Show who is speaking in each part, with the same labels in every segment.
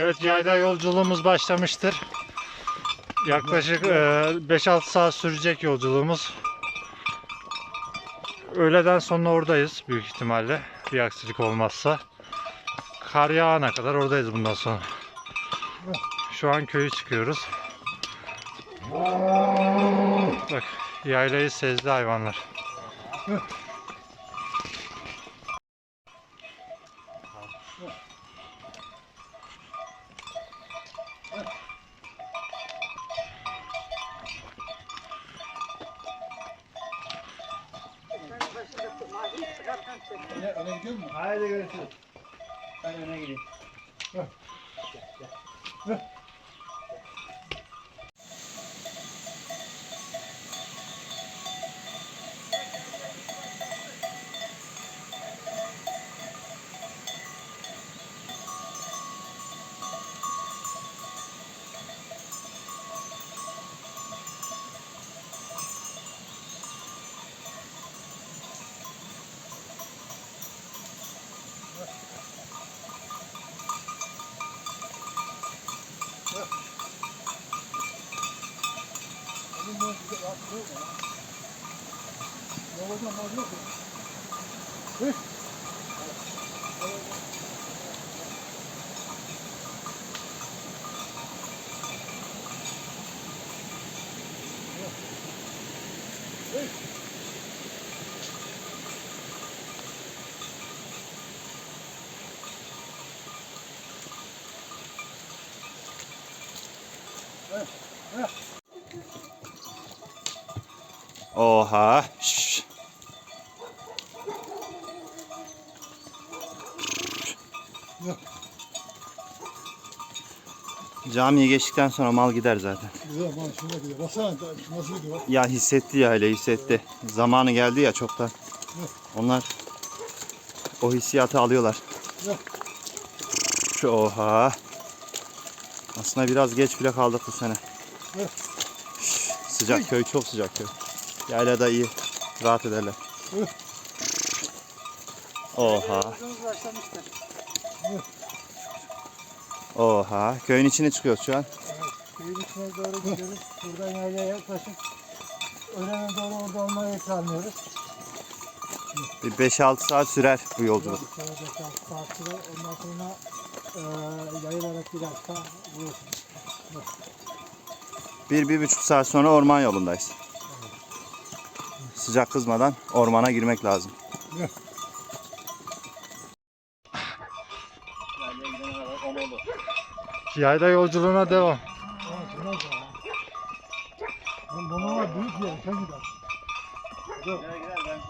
Speaker 1: Evet yayla yolculuğumuz başlamıştır. Yaklaşık e, 5-6 saat sürecek yolculuğumuz. Öğleden sonra oradayız büyük ihtimalle. Bir aksilik olmazsa. Kar yağana kadar oradayız bundan sonra. Şu an köyü çıkıyoruz. Bak yaylayı sezdi hayvanlar.
Speaker 2: Öne, öne gidiyor mu?
Speaker 3: Haydi görüşürüz. Ben öne gideyim.
Speaker 2: Oğlum
Speaker 4: Oha. Şşş.
Speaker 2: Yok.
Speaker 4: Camiye geçtikten sonra mal gider zaten.
Speaker 2: Güzel man şuna gidiyor. Baksana nasıl gidiyor.
Speaker 4: Ya hissetti ya hele hissetti. Zamanı geldi ya çoktan.
Speaker 2: Yok.
Speaker 4: Onlar o hissiyatı alıyorlar. Şu oha. Aslında biraz geç bile kaldık bu sene.
Speaker 2: Yok.
Speaker 4: Şş, Sıcak köy çok sıcak köy. Yaylada iyi. Rahat ederler.
Speaker 2: Yok.
Speaker 4: Oha. Oha. Köyün içine çıkıyoruz şu an.
Speaker 3: Köyün içine doğru gidiyoruz. Buradan yaylaya yaklaşık öğlene doğru orada olmayı planlıyoruz.
Speaker 4: Bir 5-6 saat sürer bu yolculuk.
Speaker 3: Sonra da saat saat sürer. Ondan sonra eee yayılarak giderse bulursunuz.
Speaker 4: Bir, bir buçuk saat sonra orman yolundayız. Sıcak kızmadan ormana girmek lazım.
Speaker 1: Yayla yolculuğuna devam.
Speaker 2: Var büyük yer. Sen gider. Yok.
Speaker 3: Gider gider ben.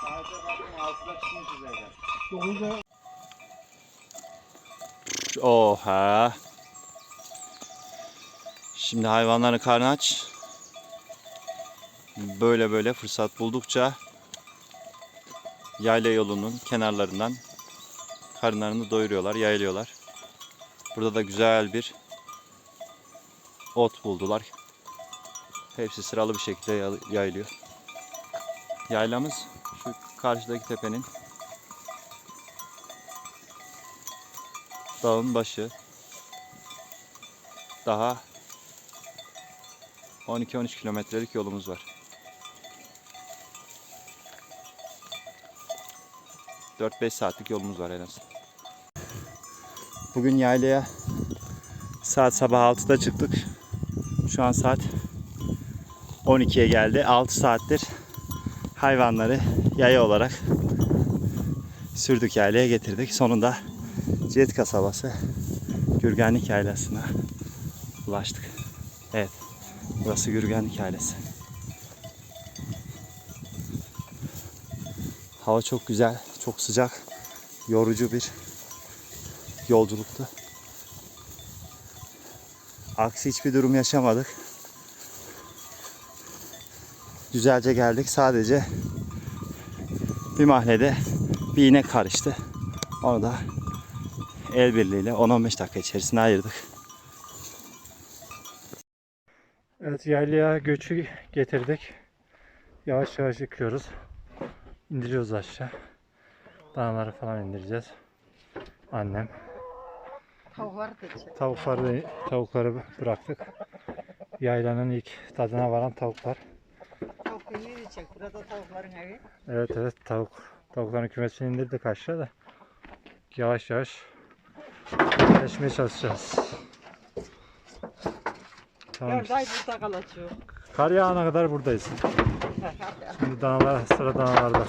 Speaker 3: Saate baktım altıda çıkmışız evden.
Speaker 2: Dokuzda
Speaker 4: Oha. Şimdi hayvanların karnı aç. Böyle böyle fırsat buldukça yayla yolunun kenarlarından karınlarını doyuruyorlar, yaylıyorlar. Burada da güzel bir ot buldular. Hepsi sıralı bir şekilde yay- yayılıyor. Yaylamız şu karşıdaki tepenin dağın başı. Daha 12-13 kilometrelik yolumuz var. 4-5 saatlik yolumuz var en az. Bugün yaylaya saat sabah 6'da çıktık. Şu an saat 12'ye geldi. 6 saattir hayvanları yaya olarak sürdük yaylaya getirdik. Sonunda Cet kasabası Gürgenlik Yaylası'na ulaştık. Evet. Burası Gürgenlik Yaylası. Hava çok güzel, çok sıcak, yorucu bir yolculuktu. Aksi hiçbir durum yaşamadık. Güzelce geldik. Sadece bir mahallede bir inek karıştı. Onu da el birliğiyle 10-15 dakika içerisinde ayırdık.
Speaker 1: Evet yaylaya göçü getirdik. Yavaş yavaş yıkıyoruz. İndiriyoruz aşağı. Danaları falan indireceğiz. Annem.
Speaker 5: Tavukları da.
Speaker 1: Tavukları, tavukları bıraktık. Yaylanın ilk tadına varan tavuklar.
Speaker 5: Tavuk çek. Burada tavukların evi.
Speaker 1: Evet evet tavuk. Tavukların kümesini indirdik aşağı da. Yavaş yavaş yerleşmeye çalışacağız. Tamam.
Speaker 5: Dört ay burada kalacak.
Speaker 1: Kar yağana kadar buradayız. Şimdi danalar sıra danalarda.